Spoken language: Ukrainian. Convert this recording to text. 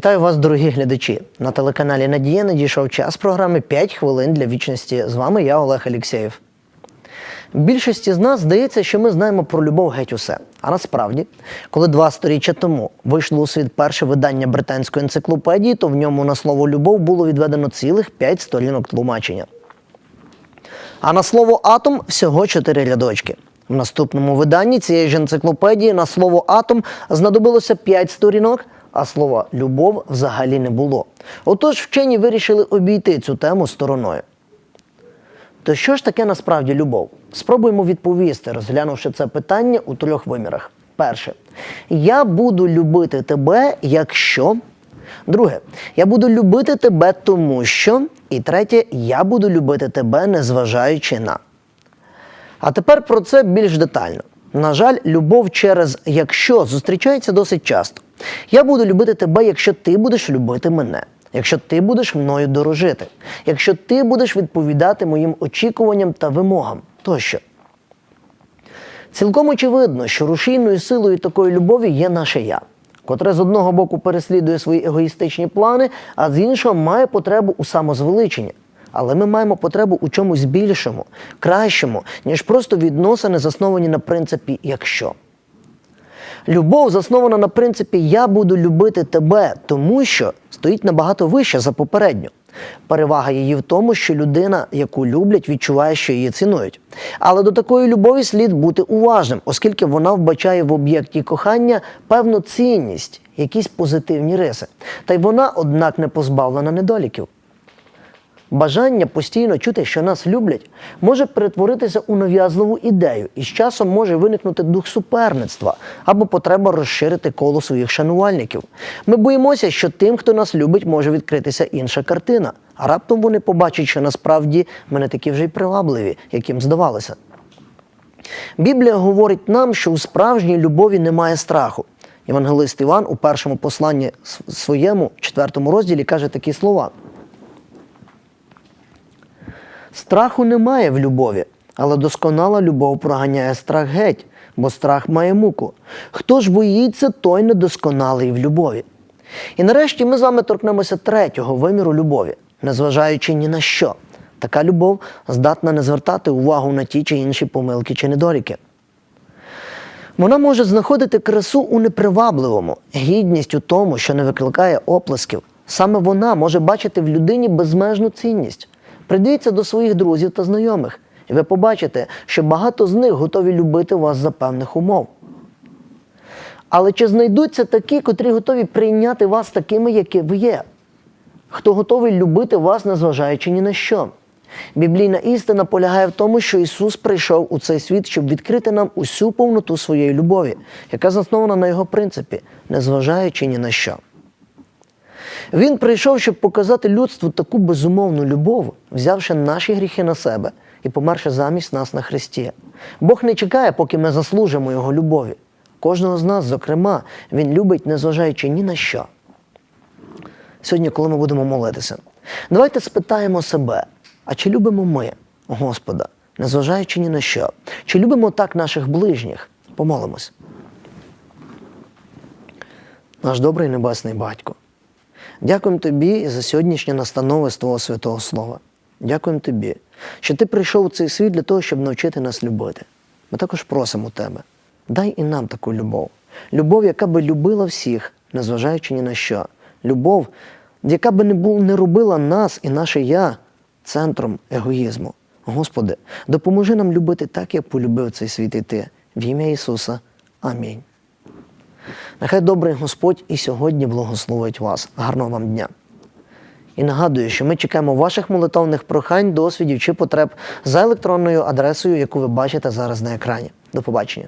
Вітаю вас, дорогі глядачі. На телеканалі Надія надійшов час програми «5 хвилин для вічності. З вами я, Олег Алєксєєв. Більшості з нас здається, що ми знаємо про любов геть усе. А насправді, коли два сторіччя тому вийшло у світ перше видання британської енциклопедії, то в ньому на слово любов було відведено цілих 5 сторінок тлумачення. А на слово атом всього 4 рядочки. В наступному виданні цієї ж енциклопедії на слово атом знадобилося 5 сторінок, а слова любов взагалі не було. Отож, вчені вирішили обійти цю тему стороною. То що ж таке насправді любов? Спробуємо відповісти, розглянувши це питання у трьох вимірах. Перше, я буду любити тебе, якщо. Друге, я буду любити тебе, тому що. І третє, я буду любити тебе, незважаючи на. А тепер про це більш детально. На жаль, любов через якщо зустрічається досить часто. Я буду любити тебе, якщо ти будеш любити мене, якщо ти будеш мною дорожити, якщо ти будеш відповідати моїм очікуванням та вимогам тощо. Цілком очевидно, що рушійною силою такої любові є наше я, котре з одного боку переслідує свої егоїстичні плани, а з іншого має потребу у самозвеличенні. Але ми маємо потребу у чомусь більшому, кращому, ніж просто відносини, засновані на принципі якщо. Любов заснована на принципі Я буду любити тебе, тому що стоїть набагато вище за попередню. Перевага її в тому, що людина, яку люблять, відчуває, що її цінують. Але до такої любові слід бути уважним, оскільки вона вбачає в об'єкті кохання певну цінність, якісь позитивні риси. Та й вона, однак, не позбавлена недоліків. Бажання постійно чути, що нас люблять, може перетворитися у нав'язливу ідею, і з часом може виникнути дух суперництва або потреба розширити коло своїх шанувальників. Ми боїмося, що тим, хто нас любить, може відкритися інша картина, а раптом вони побачать, що насправді ми не такі вже й привабливі, яким здавалося. Біблія говорить нам, що у справжній любові немає страху. Євангелист Іван у першому посланні своєму, четвертому розділі, каже такі слова. Страху немає в любові, але досконала любов проганяє страх геть, бо страх має муку. Хто ж боїться, той недосконалий в любові. І нарешті ми з вами торкнемося третього виміру любові, незважаючи ні на що. Така любов здатна не звертати увагу на ті чи інші помилки чи недоліки. Вона може знаходити красу у непривабливому, гідність у тому, що не викликає оплесків. Саме вона може бачити в людині безмежну цінність. Придивіться до своїх друзів та знайомих, і ви побачите, що багато з них готові любити вас за певних умов. Але чи знайдуться такі, котрі готові прийняти вас такими, які ви є? Хто готовий любити вас, незважаючи ні на що? Біблійна істина полягає в тому, що Ісус прийшов у цей світ, щоб відкрити нам усю повноту своєї любові, яка заснована на Його принципі, незважаючи ні на що. Він прийшов, щоб показати людству таку безумовну любов, взявши наші гріхи на себе і померши замість нас на Христі. Бог не чекає, поки ми заслужимо Його любові. Кожного з нас, зокрема, Він любить, незважаючи ні на що. Сьогодні, коли ми будемо молитися, давайте спитаємо себе, а чи любимо ми Господа, незважаючи ні на що? Чи любимо так наших ближніх? Помолимось. Наш добрий небесний батько. Дякуємо тобі за сьогоднішнє настанови з Твого святого Слова. Дякуємо тобі, що ти прийшов у цей світ для того, щоб навчити нас любити. Ми також просимо тебе, дай і нам таку любов. Любов, яка би любила всіх, незважаючи ні на що. Любов, яка би не, був, не робила нас і наше я центром егоїзму. Господи, допоможи нам любити так, як полюбив цей світ і ти. В ім'я Ісуса. Амінь. Нехай добрий Господь і сьогодні благословить вас. Гарного вам дня. І нагадую, що ми чекаємо ваших молитовних прохань, досвідів чи потреб за електронною адресою, яку ви бачите зараз на екрані. До побачення.